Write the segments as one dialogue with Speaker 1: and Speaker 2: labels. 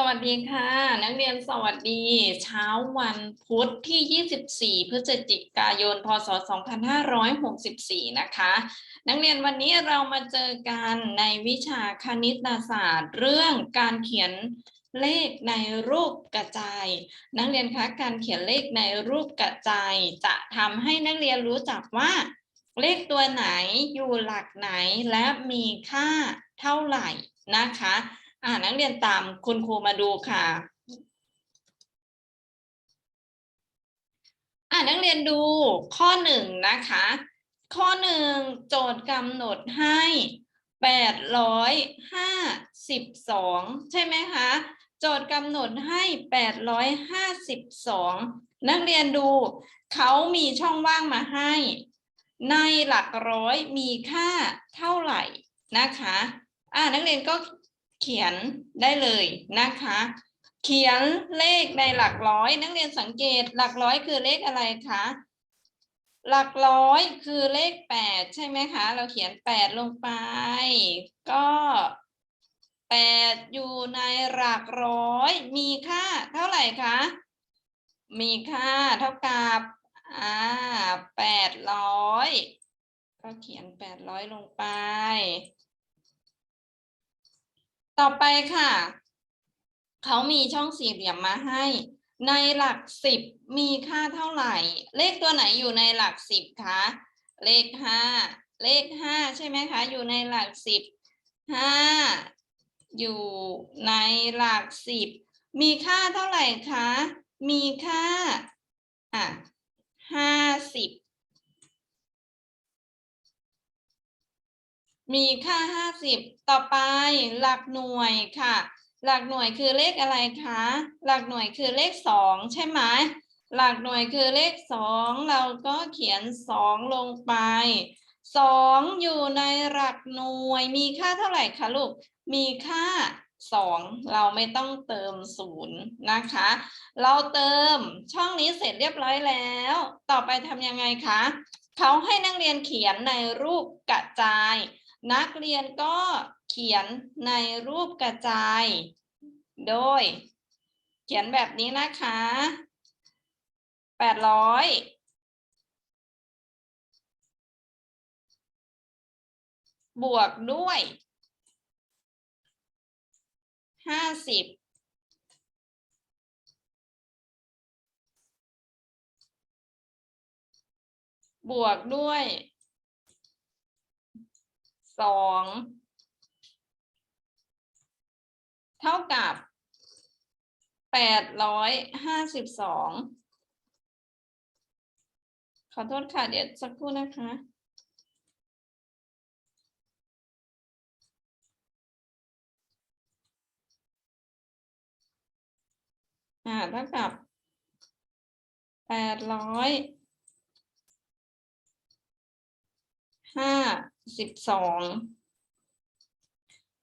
Speaker 1: สวัสดีค่ะ นักเรียนสวัสดี เช้าวันพุธที่ 24 พฤศจิกายน พศ 2564 นะคะ นักเรียนวันนี้เรามาเจอกันในวิชาคณิตศาสตร์ เรื่องการเขียนเลขในรูปกระจาย นักเรียนคะการเขียนเลขในรูปกระจาย จะทำให้นักเรียนรู้จักว่า เลขตัวไหนอยู่หลักไหนและมีค่าเท่าไหร่นะคะ อ่านักเรียนตามคุณครูมาดูค่ะ อ่านักเรียนดูข้อหนึ่งนะคะ ข้อหนึ่งโจทย์กำหนดให้แปดร้อยห้าสิบสองใช่ไหมคะ โจทย์กำหนดให้แปดร้อยห้าสิบสองนักเรียนดูเขามีช่องว่างมาให้ ในหลักร้อยมีค่าเท่าไหร่นะคะ อ่านักเรียนก็ เขียนได้เลยนะคะ เขียนเลขในหลักร้อย นักเรียนสังเกตหลักร้อยคือเลขอะไรคะหลักร้อยคือเลขแปดใช่ไหมคะ เราเขียนแปดลงไป ก็แปดอยู่ในหลักร้อย มีค่าเท่าไหร่คะ มีค่าเท่ากับอ่าแปดร้อยก็เขียนแปดร้อยลงไป ต่อไปค่ะ เขามีช่องสี่เหลี่ยมมาให้ ในหลักสิบมีค่าเท่าไหร่ เลขตัวไหนอยู่ในหลักสิบคะ เลขห้า เลขห้าใช่ไหมคะ อยู่ในหลักสิบห้าอยู่ในหลักสิบมีค่าเท่าไหร่คะ มีค่าอะห้าสิบ มีค่าห้าสิบต่อไปหลักหน่วยค่ะ หลักหน่วยคือเลขอะไรคะ หลักหน่วยคือเลขสองใช่ไหมหลักหน่วยคือเลขสองเราก็เขียนสองลงไปสองอยู่ในหลักหน่วย มีค่าเท่าไหร่คะลูก มีค่าสองเราไม่ต้องเติมศูนย์นะคะ เราเติมช่องนี้เสร็จเรียบร้อยแล้ว ต่อไปทำยังไงคะเขาให้นักเรียนเขียนในรูปกระจาย นักเรียนก็เขียนในรูปกระจาย โดย เขียนแบบนี้นะคะแปดร้อยบวกด้วยห้าสิบบวกด้วย สองเท่ากับแปดร้อยห้าสิบสองขอโทษค่ะ เดี๋ยวสักครู่นะคะอ่าเท่ากับแปดร้อย ห้าสิบสอง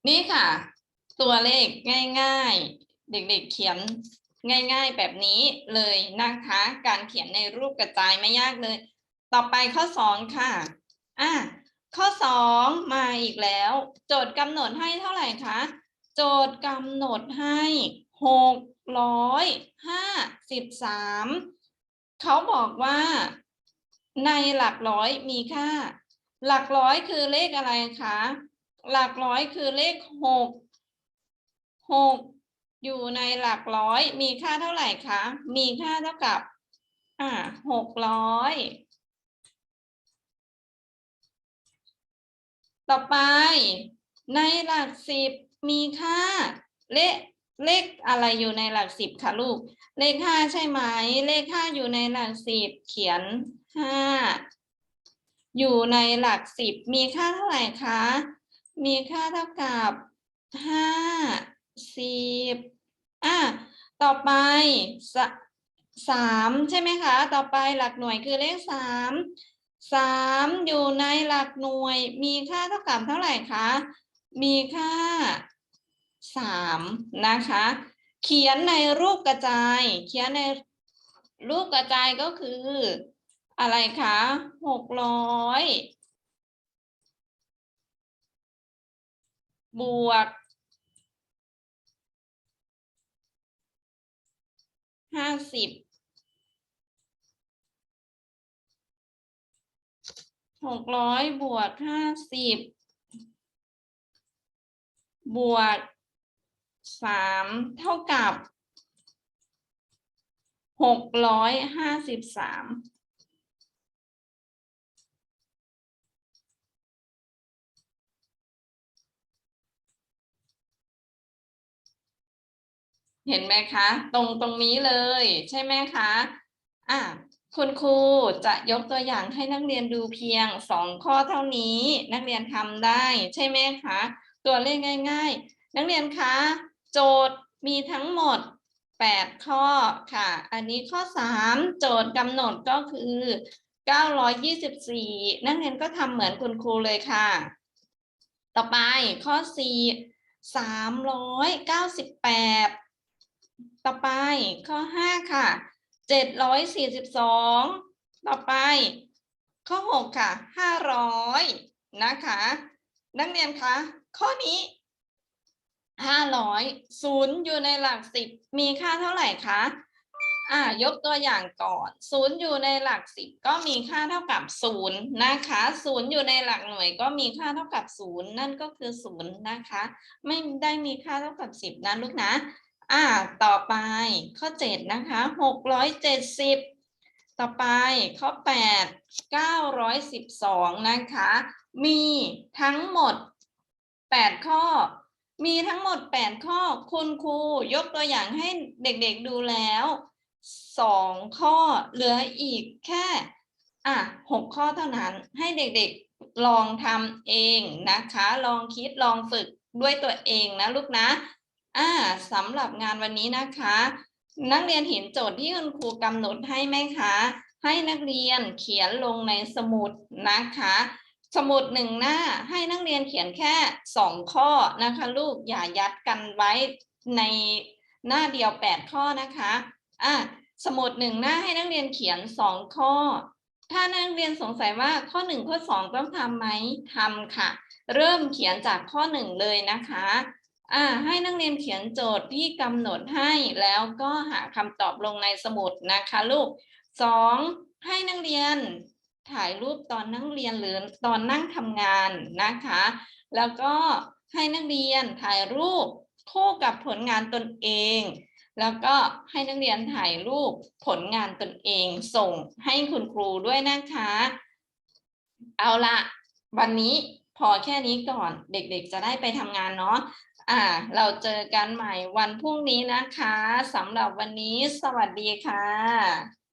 Speaker 1: นี่ค่ะ ตัวเลขง่าย ๆ เด็กๆเขียนง่ายๆแบบนี้เลยนะคะ การเขียนในรูปกระจายไม่ยากเลย ต่อไปข้อสองค่ะอะข้อสองมาอีกแล้ว โจทย์กำหนดให้เท่าไหร่คะโจทย์กำหนดให้หกร้อยห้าสิบสามเขาบอกว่า ในหลักร้อยมีค่า หลักร้อยคือเลขอะไรคะ หลักร้อยคือเลขหกหกอยู่ในหลักร้อย มีค่าเท่าไหร่คะ มีค่าเท่ากับ อ่าหกร้อยต่อไป ในหลักสิบมีค่าเลขเลขอะไรอยู่ในหลักสิบคะลูก เลขห้าใช่ไหม เลขห้าอยู่ในหลักสิบเขียนห้า อยู่ในหลักสิบมีค่าเท่าไหร่คะ มีค่าเท่ากับห้าสิบอะต่อไปสสามใช่ไหมคะ ต่อไปหลักหน่วยคือเลขสามสามอยู่ในหลักหน่วย มีค่าเท่ากับเท่าไหร่คะ มีค่าสามนะคะ เขียนในรูปกระจาย เขียนในรูปกระจายก็คือ อะไรคะหกร้อยบวกห้าสิบหกร้อยบวกห้าสิบบวกสามเท่ากับหกร้อยห้าสิบสาม เห็นไหมคะ ตรงตรงนี้เลย ใช่ไหมคะอะคุณครูจะยกตัวอย่างให้นักเรียนดูเพียงสองข้อเท่านี้ นักเรียนทำได้ใช่ไหมคะ ตัวเลขง่าย ๆ นักเรียนคะ โจทย์มีทั้งหมด 8 ข้อค่ะ อันนี้ข้อ 3 โจทย์กำหนดก็คือ 924 นักเรียนก็ทำเหมือนคุณครูเลยค่ะ ต่อไปข้อ 4 398 ต่อไปข้อ5ค่ะ742ต่อไป ข้อ6ค่ะ500นะคะ นักเรียนคะข้อนี้500ศูนย์อยู่ในหลักสิบมีค่าเท่าไหร่คะอ่ายกตัวอย่างก่อนศูนย์อยู่ในหลักสิบก็มีค่าเท่ากับศูนย์นะคะศูนย์อยู่ในหลักหน่วยก็มีค่าเท่ากับศูนย์นั่นก็คือศูนย์นะคะ ไม่ได้มีค่าเท่ากับสิบนะลูกนะ อ่าต่อไปข้อเจ็ดนะคะหกร้อยเจ็ดสิบต่อไปข้อแปดเก้าร้อยสิบสองนะคะ มีทั้งหมดแปดข้อ มีทั้งหมดแปดข้อ คุณครูยกตัวอย่างให้เด็กๆดูแล้วสองข้อเหลืออีกแค่อะหกข้อเท่านั้นให้เด็กๆลองทำเองนะคะ ลองคิดลองฝึกด้วยตัวเองนะลูกนะ อ่าสำหรับงานวันนี้นะคะ นักเรียนเห็นโจทย์ที่คุณครูกำหนดให้ไหมคะ ให้นักเรียนเขียนลงในสมุดนะคะ สมุดหนึ่งหน้าให้นักเรียนเขียนแค่สองข้อนะคะ ลูกอย่ายัดกันไว้ในหน้าเดียวแปดข้อนะคะอะสมุดหนึ่งหน้าให้นักเรียนเขียนสองข้อ ถ้านักเรียนสงสัยว่าข้อหนึ่งข้อสองต้องทำไหมทำค่ะ เริ่มเขียนจากข้อหนึ่งเลยนะคะ อ่าให้นักเรียนเขียนโจทย์ที่กำหนดให้แล้วก็หาคำตอบลงในสมุดนะคะลูกสองให้นักเรียนถ่ายรูปตอนนั่งเรียนหรือตอนนั่งทำงานนะคะ แล้วก็ให้นักเรียนถ่ายรูปคู่กับผลงานตนเอง แล้วก็ให้นักเรียนถ่ายรูปผลงานตนเอง ส่งให้คุณครูด้วยนะคะ เอาละวันนี้พอแค่นี้ก่อนเด็กๆจะได้ไปทำงานเนาะ อ่า เราเจอกันใหม่วันพรุ่งนี้นะคะสำหรับวันนี้สวัสดีค่ะ